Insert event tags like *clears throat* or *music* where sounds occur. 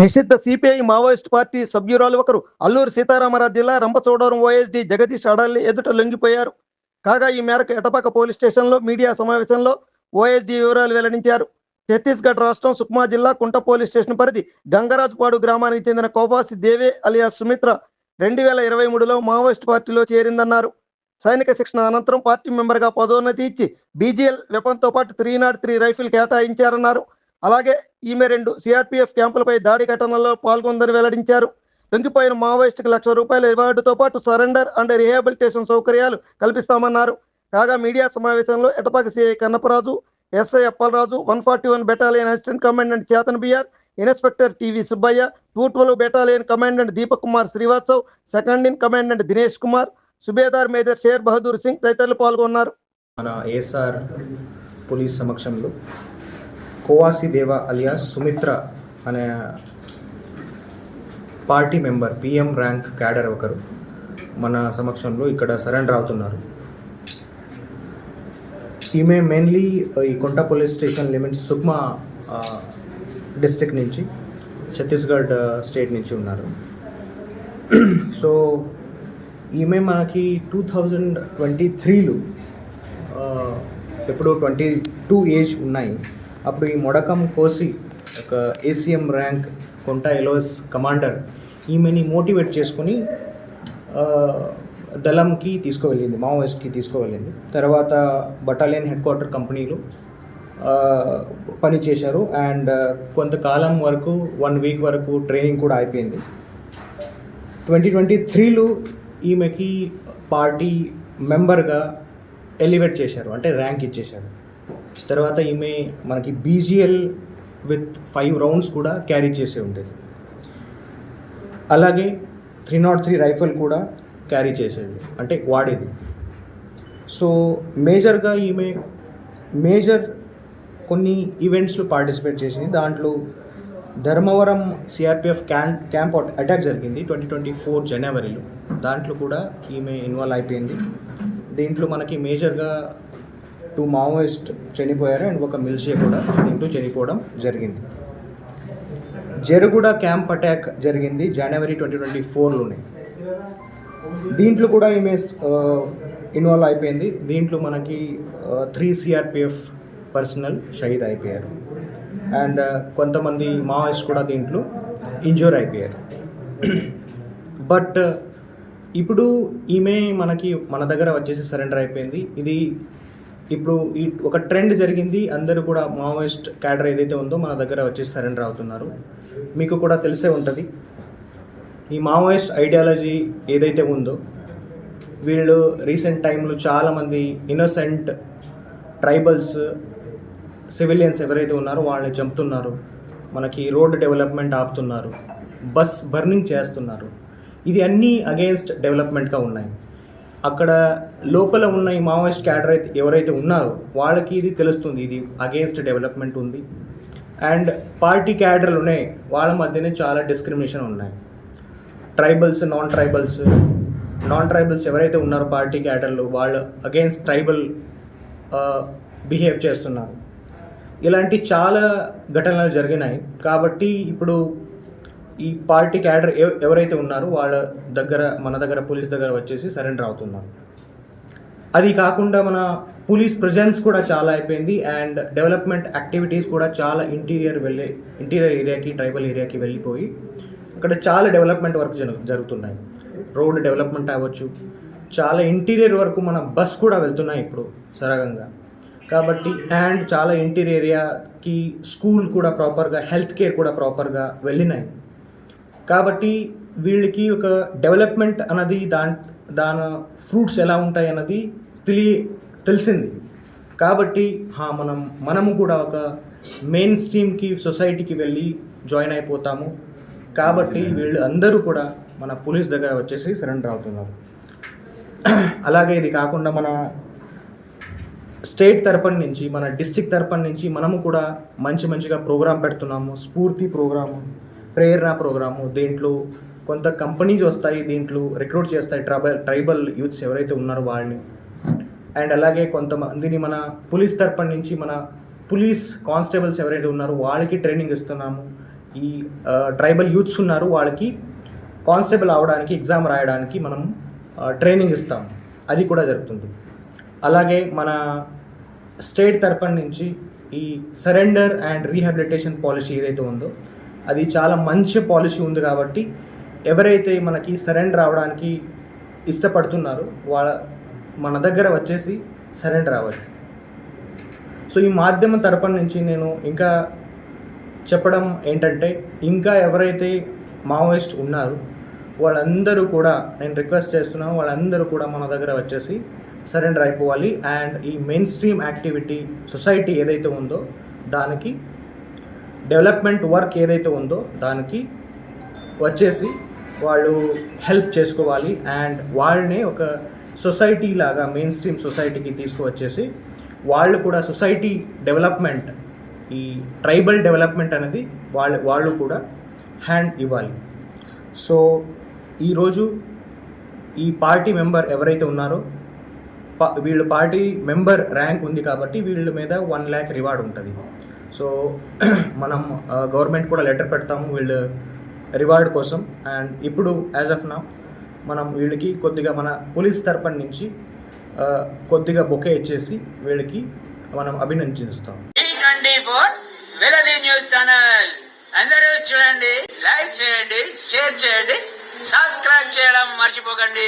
నిషిద్ధ CPI Maoist party సభ్యురాలు ఒకరు అల్లూరు సీతారామరాజు జిల్లా రంపచోడవరం ఓఎస్డి జగదీష్ అడాలి ఎదుట లొంగిపోయారు. కాగా ఈ మేరకు ఎటపాక పోలీస్ స్టేషన్లో మీడియా సమావేశంలో ఓఎస్డి వివరాలు వెల్లడించారు. ఛత్తీస్గఢ్ రాష్ట్రం సుక్మా జిల్లా కుంట పోలీస్ స్టేషన్ పరిధి గంగరాజుపాడు గ్రామానికి చెందిన కోపాసి దేవే అలియా సుమిత్ర రెండు వేల ఇరవై మూడులో మావోయిస్ట్ పార్టీలో చేరిందన్నారు. సైనిక శిక్షణ అనంతరం పార్టీ మెంబర్గా పదోన్నతి ఇచ్చి బీజీఎల్ వెపన్తో పాటు త్రీ నాట్ త్రీ రైఫిల్ కేటాయించారన్నారు. అలాగే ఈమె రెండు సిఆర్పీఎఫ్ క్యాంపులపై దాడి ఘటనలో పాల్గొందని వెల్లడించారు. లొంగిపోయిన మావోయిస్టుకు లక్ష రూపాయల రివార్డుతో పాటు సరెండర్ అండ్ రిహాబిలిటేషన్ సౌకర్యాలు కల్పిస్తామన్నారు. కాగా మీడియా సమావేశంలో Etapaka CI Kannaparaju SI Appalaraju one forty one battalion assistant commandant Chetan BR inspector TV Subbaiah two twelve battalion commandant Deepak Kumar Srivastav second in commandant Dinesh Kumar Subedar major Sher Bahadur Singh తదితరులు పాల్గొన్నారు. మన ASR police సమక్షంలో కోవాసి దేవా alias Sumitra అనే party member PM rank cadre ఒకరు మన సమక్షంలో ఇక్కడ సరెండర్ అవుతున్నారు. ఈమె మెయిన్లీ ఈ Konta police station limits Sukma district నుంచి ఛత్తీస్గఢ్ స్టేట్ నుంచి ఉన్నారు. సో ఈమె మనకి టూ థౌజండ్ ట్వంటీ త్రీలో ఎప్పుడు ట్వంటీ టూ ఏజ్ ఉన్నాయి. అప్పుడు ఈ మొడకం కోసి ఒక ఏసీఎం ర్యాంక్ కొంట ఎలోస్ కమాండర్ ఈమెని మోటివేట్ చేసుకొని దళంకి తీసుకువెళ్ళింది మావోయిస్ట్కి తీసుకువెళ్ళింది. తర్వాత బటాలియన్ హెడ్ క్వార్టర్ కంపెనీలో పనిచేశారు అండ్ కొంతకాలం వరకు వన్ వీక్ వరకు ట్రైనింగ్ కూడా అయిపోయింది. ట్వంటీ ట్వంటీ త్రీలో ఈమెకి పార్టీ మెంబర్గా ఎలివేట్ చేశారు అంటే ర్యాంక్ ఇచ్చేశారు. తర్వాత ఈమె మనకి బీజీఎల్ విత్ ఫైవ్ రౌండ్స్ కూడా క్యారీ చేసే ఉండేది. అలాగే త్రీ నాట్ త్రీ రైఫిల్ కూడా క్యారీ చేసేది అంటే వాడేది. సో మేజర్గా ఈమె మేజర్ కొన్ని ఈవెంట్స్లో పార్టిసిపేట్ చేసింది. దాంట్లో Dharmavaram CRPF camp camp attack జరిగింది ట్వంటీ ట్వంటీ ఫోర్ జనవరిలో దాంట్లో కూడా ఈమె ఇన్వాల్వ్ అయిపోయింది. దీంట్లో మనకి మేజర్గా టూ మావోయిస్ట్ చనిపోయారు అండ్ ఒక మిల్షియా కూడా ఇంటూ చనిపోవడం జరిగింది. జరుగుడ క్యాంప్ అటాక్ జరిగింది జనవరి ట్వంటీ ట్వంటీ ఫోర్లోనే. దీంట్లో కూడా ఈమె ఇన్వాల్వ్ అయిపోయింది. దీంట్లో మనకి త్రీ సిఆర్పిఎఫ్ పర్సనల్ షహీద్ అయిపోయారు. అండ్ కొంతమంది మావోయిస్ట్ కూడా దీంట్లో ఇంజూర్ అయిపోయారు. బట్ ఇప్పుడు ఈమె మనకి మన దగ్గర వచ్చేసి సరెండర్ అయిపోయింది. ఇది ఇప్పుడు ఈ ఒక ట్రెండ్ జరిగింది. అందరూ కూడా మావోయిస్ట్ క్యాడర్ ఏదైతే ఉందో మన దగ్గర వచ్చి సరెండర్ అవుతున్నారు. మీకు కూడా తెలిసే ఉంటుంది. ఈ మావోయిస్ట్ ఐడియాలజీ ఏదైతే ఉందో వీళ్ళు రీసెంట్ టైంలో చాలామంది ఇన్నోసెంట్ ట్రైబల్స్ సివిలియన్స్ ఎవరైతే ఉన్నారో వాళ్ళని చంపుతున్నారు. మనకి రోడ్ డెవలప్మెంట్ ఆపుతున్నారు. బస్ బర్నింగ్ చేస్తున్నారు. ఇది అన్నీ అగేన్స్ట్ డెవలప్మెంట్గా ఉన్నాయి. అక్కడ లోపల ఉన్న ఈ మావోయిస్ట్ క్యాడర్ అయితే ఎవరైతే ఉన్నారో వాళ్ళకి ఇది తెలుస్తుంది ఇది అగేన్స్ట్ డెవలప్మెంట్ ఉంది. అండ్ పార్టీ క్యాడర్లు ఉన్నాయి వాళ్ళ మధ్యనే చాలా డిస్క్రిమినేషన్ ఉన్నాయి. Tribals non tribals non tribals ఎవరైతే ఉన్నారో పార్టీ క్యాడర్లు వాళ్ళు అగేన్స్ట్ ట్రైబల్ బిహేవ్ చేస్తున్నారు. ఇలాంటి చాలా ఘటనలు జరిగినాయి. కాబట్టి ఇప్పుడు ఈ పార్టీ క్యాడర్ ఎవరైతే ఉన్నారో వాళ్ళ దగ్గర మన దగ్గర పోలీస్ దగ్గర వచ్చేసి సరెండర్ అవుతున్నారు అది కాకుండా మన పోలీస్ ప్రజెన్స్ కూడా చాలా అయిపోయింది. అండ్ డెవలప్మెంట్ యాక్టివిటీస్ కూడా చాలా ఇంటీరియర్ వెళ్ళే ఇంటీరియర్ ఏరియాకి ట్రైబల్ ఏరియాకి వెళ్ళిపోయి అక్కడ చాలా డెవలప్మెంట్ వర్క్ జరుగు జరుగుతున్నాయి. రోడ్ డెవలప్మెంట్ అవ్వచ్చు. చాలా ఇంటీరియర్ వరకు మన బస్ కూడా వెళ్తున్నాయి ఇప్పుడు సరగంగా. కాబట్టి అండ్ చాలా ఇంటీరియర్ ఏరియాకి స్కూల్ కూడా ప్రాపర్గా హెల్త్ కేర్ కూడా ప్రాపర్గా వెళ్ళినాయి. కాబట్టి వీళ్ళకి ఒక డెవలప్మెంట్ అన్నది దాని దాని ఫ్రూట్స్ ఎలా ఉంటాయి అన్నది తెలియ తెలిసింది. కాబట్టి మనం మనము కూడా ఒక మెయిన్ స్ట్రీమ్కి సొసైటీకి వెళ్ళి జాయిన్ అయిపోతాము. కాబట్టి వీళ్ళు అందరూ కూడా మన పోలీస్ దగ్గర వచ్చేసి సరెండర్ అవుతున్నారు. అలాగే ఇది కాకుండా మన స్టేట్ తరపున నుంచి మన డిస్టిక్ తరపున నుంచి మనము కూడా మంచి మంచిగా ప్రోగ్రాం పెడుతున్నాము. స్ఫూర్తి ప్రోగ్రాము. ప్రేరణ ప్రోగ్రాము. దీంట్లో కొంత కంపెనీస్ వస్తాయి దీంట్లో రిక్రూట్ చేస్తాయి ట్రైబల్ ట్రైబల్ యూత్స్ ఎవరైతే ఉన్నారో వాళ్ళని. అండ్ అలాగే కొంతమందిని మన పోలీస్ తరపు నుంచి మన పోలీస్ కానిస్టేబుల్స్ ఎవరైతే ఉన్నారో వాళ్ళకి ట్రైనింగ్ ఇస్తున్నాము. ఈ ట్రైబల్ యూత్స్ ఉన్నారు వాళ్ళకి కానిస్టేబుల్ అవడానికి ఎగ్జామ్ రాయడానికి మనం ట్రైనింగ్ ఇస్తాం అది కూడా జరుగుతుంది. అలాగే మన స్టేట్ తరపున నుంచి ఈ సరెండర్ అండ్ రీహాబిలిటేషన్ పాలసీ ఏదైతే ఉందో అది చాలా మంచి పాలసీ ఉంది కాబట్టి ఎవరైతే మనకి సరెండర్ అవడానికి ఇష్టపడుతున్నారో వాళ్ళ మన దగ్గర వచ్చేసి సరెండర్ అవ్వచ్చు. సో ఈ మాధ్యమం తరపున నుంచి నేను ఇంకా చెప్పడం ఏంటంటే ఇంకా ఎవరైతే మావోయిస్ట్ ఉన్నారో వాళ్ళందరూ కూడా నేను రిక్వెస్ట్ చేస్తున్నాను వాళ్ళందరూ కూడా మన దగ్గర వచ్చేసి సరెండర్ అయిపోవాలి. అండ్ ఈ మెయిన్ స్ట్రీమ్ యాక్టివిటీ సొసైటీ ఏదైతే ఉందో దానికి డెవలప్మెంట్ వర్క్ ఏదైతే ఉందో దానికి వచ్చేసి వాళ్ళు హెల్ప్ చేసుకోవాలి అండ్ వాళ్ళనే ఒక సొసైటీ లాగా మెయిన్ స్ట్రీమ్ సొసైటీకి తీసుకువచ్చేసి వాళ్ళు కూడా సొసైటీ డెవలప్మెంట్ ఈ ట్రైబల్ డెవలప్మెంట్ అనేది వాళ్ళు వాళ్ళు కూడా హ్యాండ్ ఇవ్వాలి. సో ఈరోజు ఈ పార్టీ మెంబర్ ఎవరైతే ఉన్నారో వీళ్ళు పార్టీ మెంబర్ ర్యాంక్ ఉంది కాబట్టి వీళ్ళ మీద వన్ ల్యాక్ రివార్డ్ ఉంటుంది. సో *clears throat* మనం గవర్నమెంట్ కూడా లెటర్ పెడతాము వీళ్ళు రివార్డ్ కోసం. అండ్ ఇప్పుడు యాజ్ ఆఫ్ నా మనం వీళ్ళకి కొద్దిగా మన పోలీస్ తరపున నుంచి కొద్దిగా బొకే ఇచ్చేసి వీళ్ళకి మనం అభినందిస్తాం న్యూస్ ఛానల్. అందరూ చూడండి లైక్ చేయండి షేర్ చేయండి సబ్స్క్రైబ్ చేయడం మర్చిపోకండి.